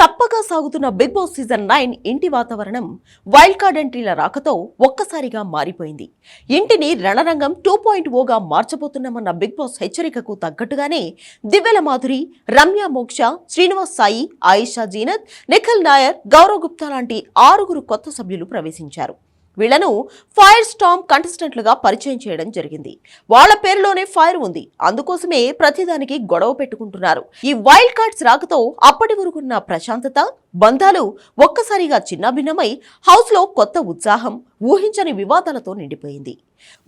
చప్పగా సాగుతున్న big boss season nine ఇంటి వాతావరణం వైల్డ్ కార్డ్ ఎంట్రీల రాకతో ఒక్కసారిగా మారిపోయింది. ఇంటిని రణరంగం టూ పాయింట్ ఓగా మార్చబోతున్నామన్న బిగ్ బాస్ హెచ్చరికకు తగ్గట్టుగానే దివ్యల మాధురి రమ్య మోక్ష శ్రీనివాస్ సాయి ఆయిషా జీనత్ నిఖిల్ నాయర్ గౌరవ్ గుప్తా లాంటి ఆరుగురు కొత్త సభ్యులు ప్రవేశించారు. వీళ్ళను ఫైర్ స్టామ్ కంటెస్టెంట్లుగా పరిచయం చేయడం జరిగింది. వాళ్ళ పేరులోనే ఫైర్ ఉంది. అందుకోసమే ప్రతిదానికి గొడవ పెట్టుకుంటున్నారు. ఈ వైల్డ్ కార్డ్స్ రాకతో అప్పటి వరకున్న ప్రశాంతత బంధాలు ఒక్కసారిగా చిన్నభిన్నమై హౌస్లో కొత్త ఉత్సాహం ఊహించని వివాదాలతో నిండిపోయింది.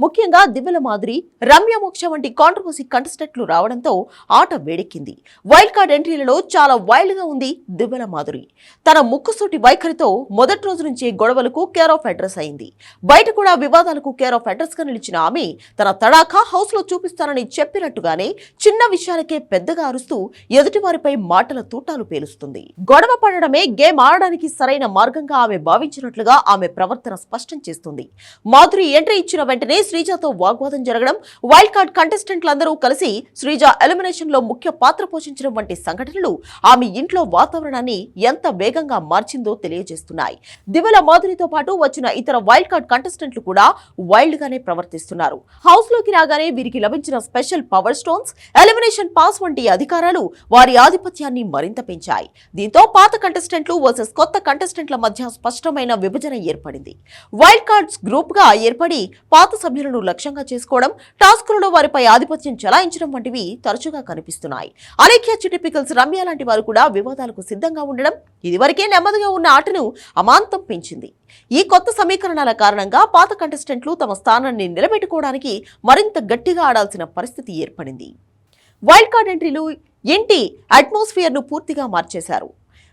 ముఖ్యంగా దివ్యల మాదిరి రమ్య మోక్ష వంటి కాంట్రవర్సీ కంటెస్టెంట్లు రావడంతో ఆట వేడెక్కింది. వైల్డ్ కార్డ్ ఎంట్రీలలో చాలా వైల్డ్గా ఉంది దివ్యల మాధురి తన ముక్కుసూటి వైఖరితో మొదటి రోజు నుంచే గొడవలకు కేర్ ఆఫ్ అడ్రస్ అయింది. బయట కూడా వివాదాలకు కేర్ ఆఫ్ అడ్రస్గా నిలిచిన ఆమె తన తడాఖా హౌస్లో చూపిస్తానని చెప్పినట్టుగానే చిన్న విషయాలకే పెద్దగా అరుస్తూ ఎదుటివారిపై మాటల తూటాలు పేలుస్తుంది. గొడవ పడడం పడడమే గేమ్ ఆడడానికి సరైన మార్గంగా ఆమె భావించినట్లుగా ఆమె ప్రవర్తన స్పష్టం చేస్తుంది. మాధురి ఎంట్రీ ఇచ్చిన వెంటనే శ్రీజాతో వాగ్వాదం జరగడం వైల్డ్ కార్డ్ కంటెస్టెంట్లందరూ కలిసి శ్రీజ ఎలిమినేషన్లో ముఖ్య పాత్ర పోషించడం వంటి సంఘటనలు ఆమె ఇంట్లో వాతావరణాన్ని ఎంత వేగంగా మార్చిందో తెలియజేస్తున్నాయి. దివల మాధురితో పాటు వచ్చిన ఇతర వైల్డ్ కార్డ్ కంటెస్టెంట్లు కూడా వైల్డ్ గానే ప్రవర్తిస్తున్నారు. హౌస్లోకి రాగానే వీరికి లభించిన special power stones elimination pass వంటి అధికారాలు వారి ఆధిపత్యాన్ని మరింత పెంచాయి. దీంతో పాత కంటెస్ట్ కంటెస్టెంట్లు వర్సెస్ కొత్త కంటెస్టెంట్ల మధ్య స్పష్టమైన విభజన ఏర్పడింది. వైల్డ్ కార్డ్స్ గ్రూప్గా ఏర్పడి పాత సభ్యులను లక్ష్యంగా చేసుకోవడం టాస్కులలో వారిపై ఆధిపత్యం చెలాయించడం వంటివి తరచుగా కనిపిస్తున్నాయి. అనేక చిటిపికల్స్ రమ్య లాంటి వారు కూడా వివాదాలకు సిద్ధంగా ఉండడం ఇదివరకే నెమ్మదిగా ఉన్న ఆటను అమాంతం పెంచింది. ఈ కొత్త సమీకరణాల కారణంగా పాత కంటెస్టెంట్లు తమ స్థానాన్ని నిలబెట్టుకోవడానికి మరింత గట్టిగా ఆడాల్సిన పరిస్థితి ఏర్పడింది. వైల్డ్ కార్డ్ ఎంట్రీలు ఇంటి అట్మాస్ఫియర్ను పూర్తిగా మార్చేశారు.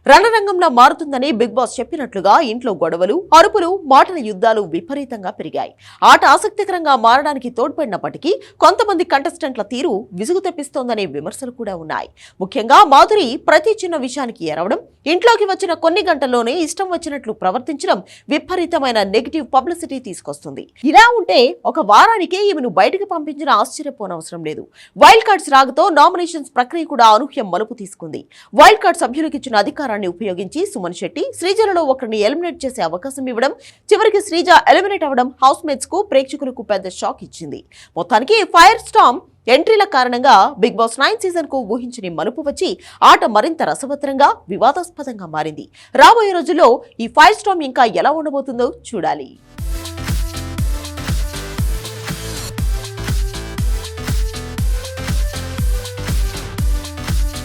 రణరంగంలో మారుతుందని బిగ్ బాస్ చెప్పినట్లుగా ఇంట్లో గొడవలు అరుపులు మాటల యుద్ధాలు విపరీతంగా పెరిగాయి. ఆట ఆసక్తికరంగా మారడానికి తోడ్పడినప్పటికీ కొంతమంది కంటెస్టెంట్ల తీరు విసుగు తెప్పిస్తోందనే విమర్శలు కూడా ఉన్నాయి. ముఖ్యంగా మాధురి ప్రతి చిన్న విషయానికి ఎరవడం ఇంట్లోకి వచ్చిన కొన్ని గంటల్లోనే ఇష్టం వచ్చినట్లు ప్రవర్తించడం విపరీతమైన నెగిటివ్ పబ్లిసిటీ తీసుకొస్తుంది. ఇలా ఉంటే ఒక వారానికే ఈమెను బయటకు పంపించిన ఆశ్చర్యపోనవసరం లేదు. వైల్డ్ కార్డ్స్ రాగతో నామినేషన్స్ ప్రక్రియ కూడా అనూహ్యం మలుపు తీసుకుంది. వైల్డ్ కార్డ్ సభ్యులకు ఇచ్చిన అధికారాన్ని ఉపయోగించి సుమన్ శెట్టి శ్రీజలలో ఒకరిని ఎలిమినేట్ చేసే అవకాశం ఇవ్వడం చివరికి శ్రీజ ఎలిమినేట్ అవ్వడం హౌస్ మేట్స్కు ప్రేక్షకులకు పెద్ద షాక్ ఇచ్చింది. మొత్తానికి ఫైర్ స్టామ్ ఎంట్రీల కారణంగా బిగ్ బాస్ నైన్ సీజన్కు ఊహించని మలుపు వచ్చి ఆట మరింత రసవత్తరంగా వివాదాస్పదంగా మారింది. రాబోయే రోజుల్లో ఈ ఫైర్ స్టామ్ ఇంకా ఎలా ఉండబోతుందో చూడాలి.